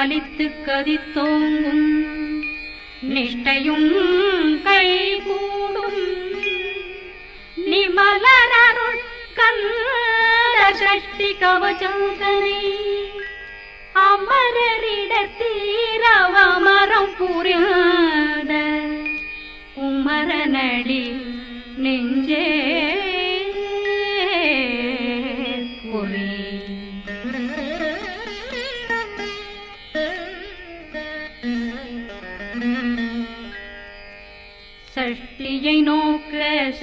பலித்து கதித்தோங்கும். நிஷ்டையும் கைகூடும். நிமலரருள் கந்த சஷ்டி கவச்சந்தனை அமரரிடத்தீரவமரம் புரியாத. குமரனடி நெஞ்சே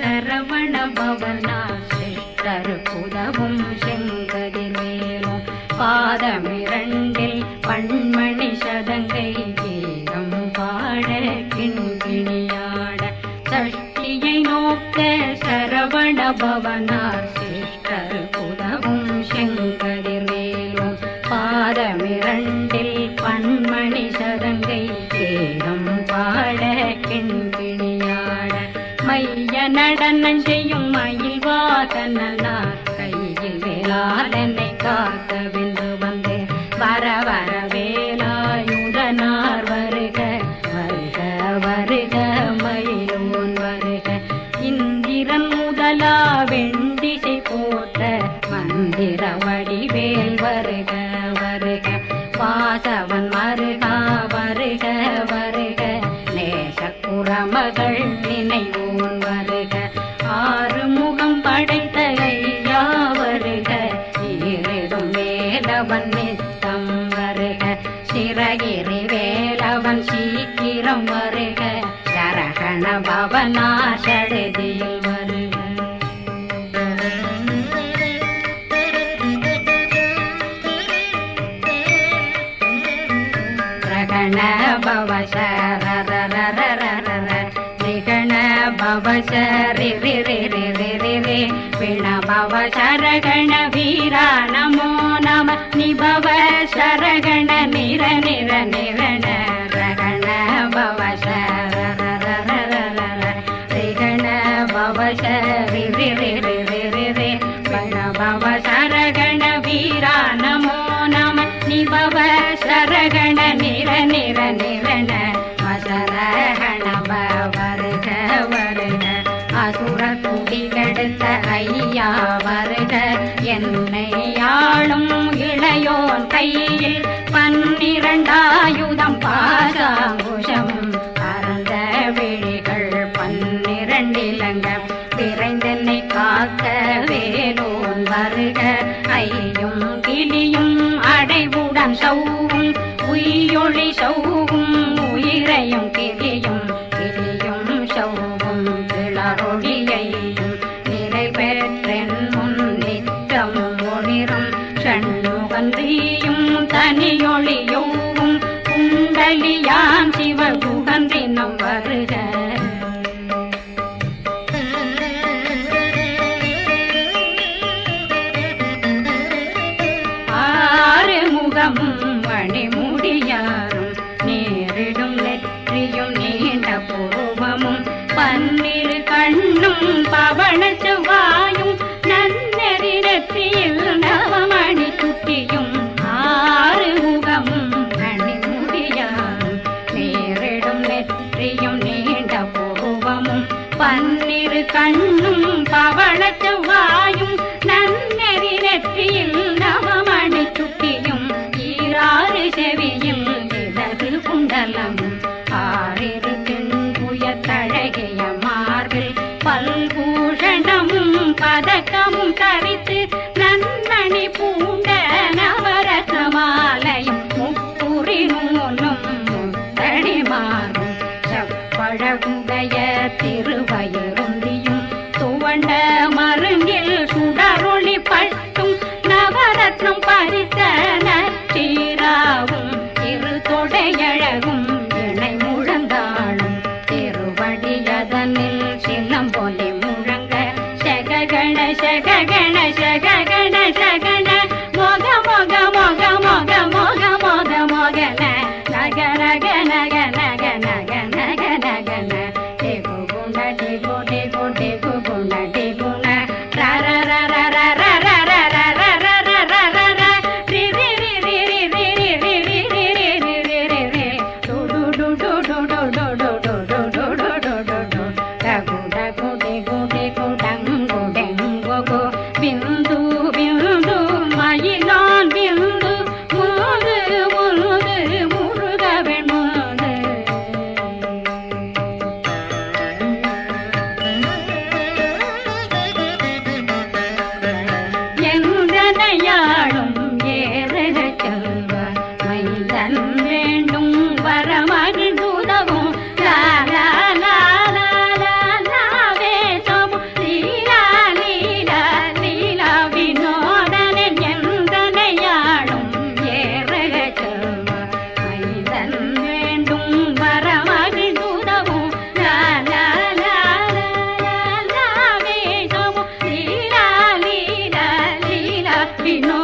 சரவண பவனா சிஷ்டர் புதவும் செங்கதிர்வேலும் பாதமிரண்டில் பண்மணி சதங்கை கீதம் பாட கிண்கிணியாட சஷ்டியை நோக்க சரவண பவனார் நஞ்சையும் மயில் வாதனார் கையில் வேளாதனை காக்க வென்று வந்து. வர வர வேலாயுதனார் வருக வருக வருக மயிலோன் வருக. இந்திரன் முதலா வெண்டிசை போட்ட மந்திர வடிவேல் வருக வருக. வாசவன் மருகா வருக வருக. நேச குரமகள் நினைவு रगण प्रगण भव निगण भव शरि पिण भव शरगण वीरा नमो नम निभव शरगण निर निर निरण சரகண நிர நிர நிரண வசரகண வருக வருக. அசுர குடிகெடுத்த ஐயா வருக. என்னை ஆளும் இளையோன் கையில் பன்னிரண்டாயுதம் பா Yeah. గణశ గణశ గణశ గణ మోగ మోగ మోగ మోగ మోగ మోగ మోగల No.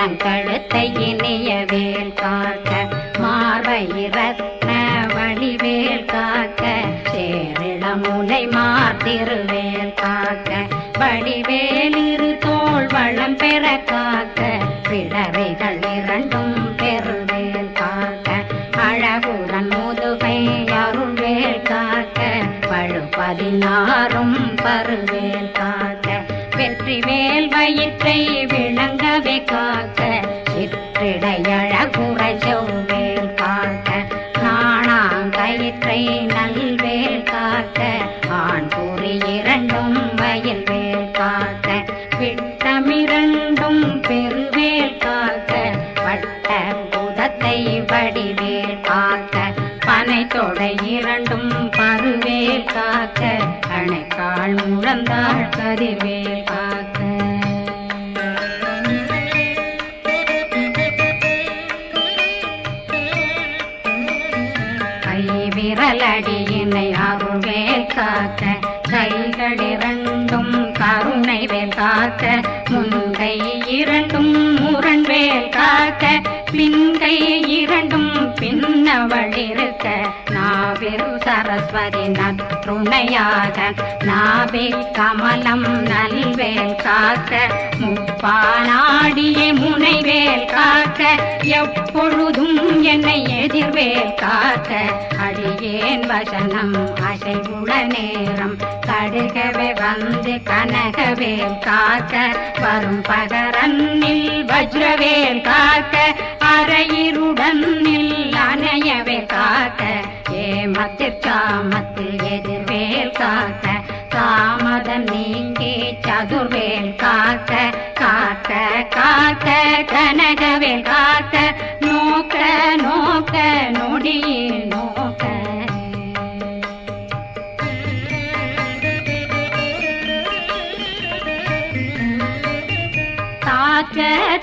என்னிடம் கழுத்தை வேல் காக்க மார்பை ரத்ன வடிவேல் காக்க சேரிள மாத்திருவேல் காக்க வடிவேலிரு தோல் வளம் பெற காக்க பிடரைகள் இரண்டும் பெருவேல் காக்க அழகுடன் முதுகை அருள்வேல் காக்க பழு பதினாறும் பருவேல் காக்க வெற்றி வேல் வயிற்றை விளங்கவே காக்க சிற்றிடை செவ்வேல் காக்க நாணாங்கயிற்றை நல்வேல் காக்க ஆண் குறி இரண்டும் வயல் வேல் காக்க விட்டமிரண்டும் பெருவேல் காக்க வட்ட புதத்தை வடிவேல் காக்க பனை தொடை இரண்டும் பருவேல் காக்க அணைக்கால் முழந்தாள் கதிர்வேல் காக்க. இரண்டும் முரண்வேல் காக்க பின்கை இரண்டும் பின்னவளிருக்க நாவில் சரஸ்வதி நற்றுணையாக நாவில் கமலம் நல்வேல் காக்க. முப்பானாடியே முனைவேல் காக்க எப்பொழுதும் என்னை எதிர்வேல் காக்க. அடியேன் வசனம் அசைவுள நேரம் கடுகவே வந்து கனகவேல் காக்க வரும் பகரன்னில் வஜ்ரவேல் காக்க அரையிருடன் அணையவே காக்க. ஏமத்தில் காமத்தில் எதிர்வேல் காக்க தாமதம் நீங்கி சதுர்வேல் காக்க காக்க காக்க கனகவேல் காக்க.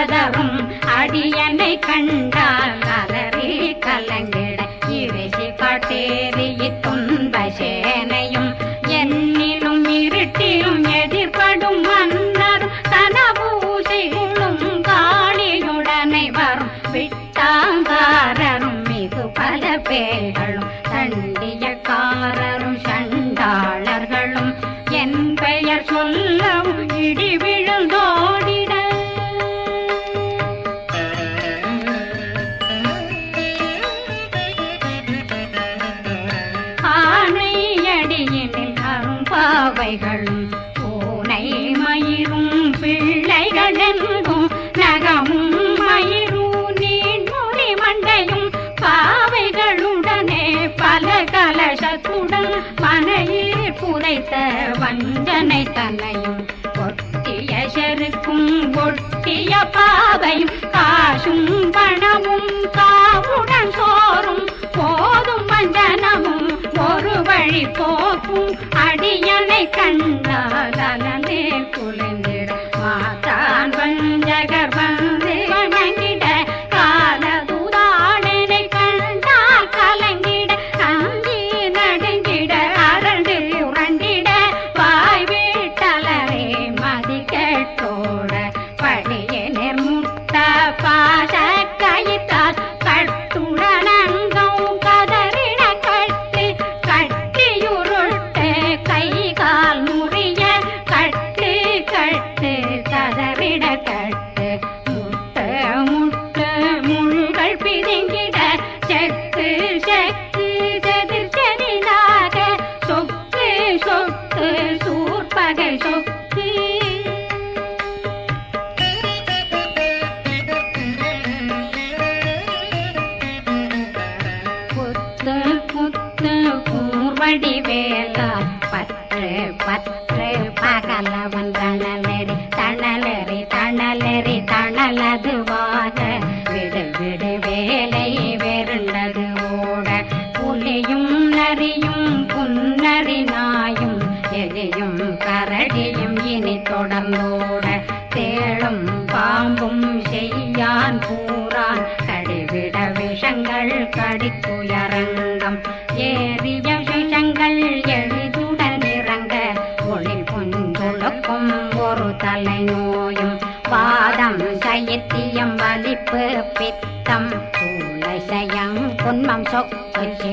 கதவும் அடியனை கண்டால் Bob, Abe.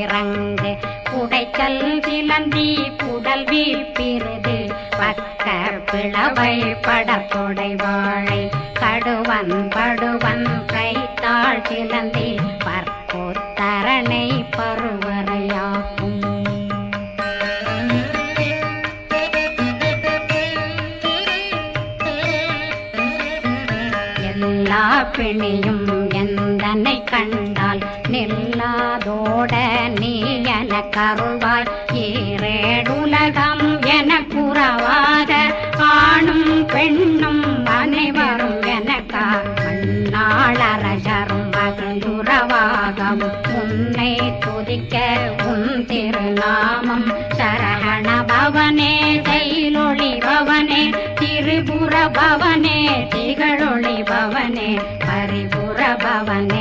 இறங்கு. புடைச்சல் சிலந்தி புடல் வீழ்ப்பிருது பக்க பிளவை படத்தொடை வாழை. கடுவன் படுவன் கைத்தாள் சிலந்தி பற்போத்தரணை பருவரையாகும். எல்லா பிணியும் தீராதோட நீ என கருவாய். ஈரேடுலகம் என புறவாத ஆணும் பெண்ணும் அனைவரும் எனக்கா மண்ணாளரசரும் மகிழ்ந்துறவாகம் உன்னை துதிக்க உன் திருநாமம். சரகண பவனே தைலொளி பவனே திரிபுர பவனே திகழொளி பவனே பரிபுர பவனே.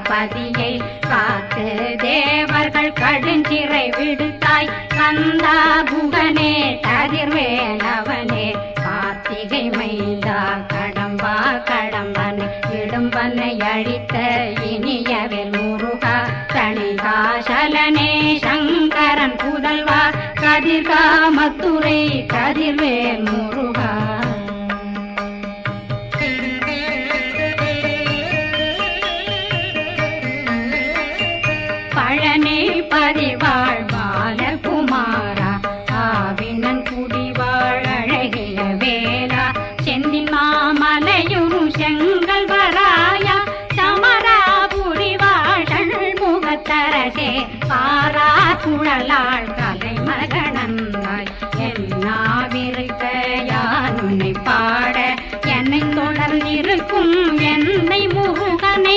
பதியை காத்து தேவர்கள் கடுஞ்சிறை விடுத்தாய். கந்தா புகனே கதிர்வேலவனே கார்த்திகை மைந்தா கடம்பா கடம்பன் விடும்பனை அழித்த இனியவன் முருகா தனிகாசலனே சங்கரன் புதல்வா கதிர்காமத்துறை கதிர்வேல் முருகா. கலாள் கலை மகனந்தாய் எல்லாவிருக்க யார் உன்னை பாட என்னை தொடர்ந்திருக்கும் என்னை முருகனை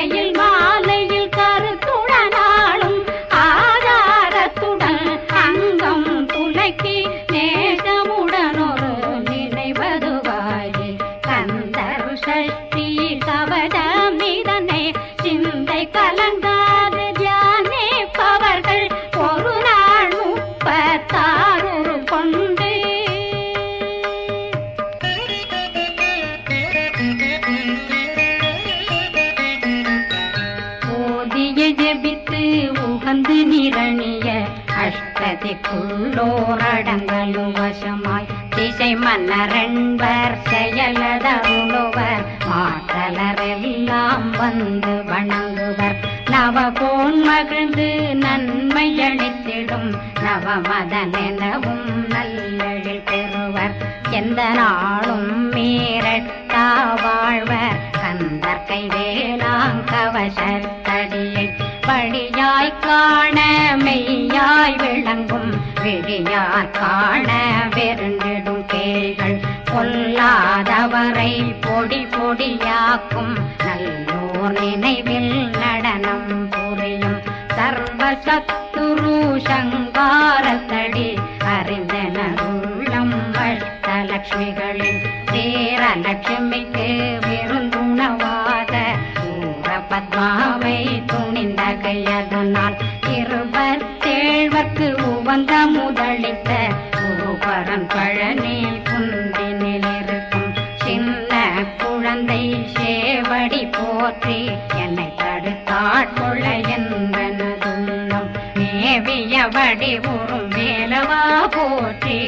en el நவமதனெனவும் நல்லெழில் பெறுவர். எந்த நாளும் மீறட்டா வாழ்வர். கந்தர் கைவேலாங் கவசத்தடியை படியாய் காண மெய்யாய் விளங்கும். விழியார் காண வெருண்டிடும் கேள்கள் பொல்லாதவரை பொடி பொடியாக்கும். நல்லோர் நினைவில் நடனம் புரியும் சர்வ குரு சங்காரத்தடி அறிந்தன உள்ளம் அறிந்தனருள்ளம் அஷ்டலக்ஷ்மிகளின் வீரலட்சுமிக்கு விருந்துணவாத ஊர பத்மாவை துணிந்த கையதனால் இருபத்தேழ்வர்க்கு உவந்த முதலித்த குருபரன் பழனி குந்தினில் இருக்கும் சின்ன குழந்தை சேவடி போற்றி என்னை தடுத்தாட்கொள்ள என் வடி உறும் மேலவா போற்றி.